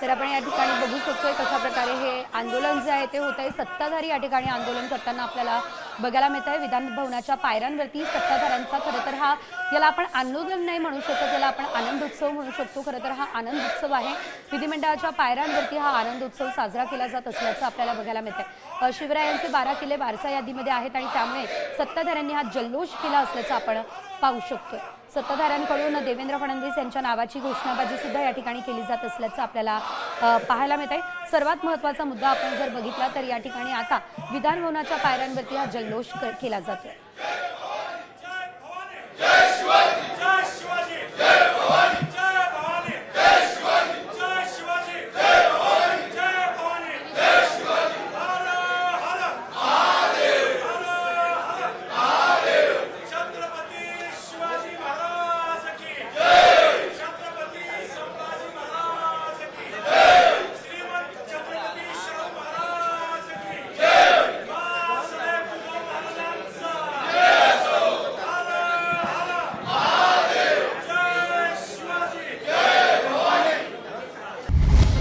तर आपण या ठिकाणी बघू शकतोय कशा प्रकारे हे आंदोलन जे आहे ते होत आहे सत्ताधारी या ठिकाणी आंदोलन करताना आपल्याला बघायला मिळत आहे विधान भवनाच्या पायऱ्यांवरती सत्ताधाऱ्यांचा खरं तर हा याला आपण आंदोलन नाही म्हणू शकत याला आपण आनंद उत्सव म्हणू शकतो खरं तर हा आनंद उत्सव आहे. विधिमंडळाच्या पायऱ्यांवरती हा आनंद उत्सव साजरा केला जात असल्याचं आपल्याला बघायला मिळत आहे शिवरायांचे बारा किल्ले वारसा यादीमध्ये आहेत आणि त्यामुळे सत्ताधाऱ्यांनी हा जल्लोष केला असल्याचं आपण पाहू शकतोय. सत्ताधाऱ्यांकडून देवेंद्र फडणवीस यांच्या नावाची घोषणाबाजी सुद्धा या ठिकाणी केली जात असल्याचं आपल्याला पाहायला मिळत आहे सर्वात महत्त्वाचा मुद्दा आपण जर बघितला तर या ठिकाणी आता विधानभवनाच्या पायऱ्यांवरती हा जल्लोष क- केला जातोय.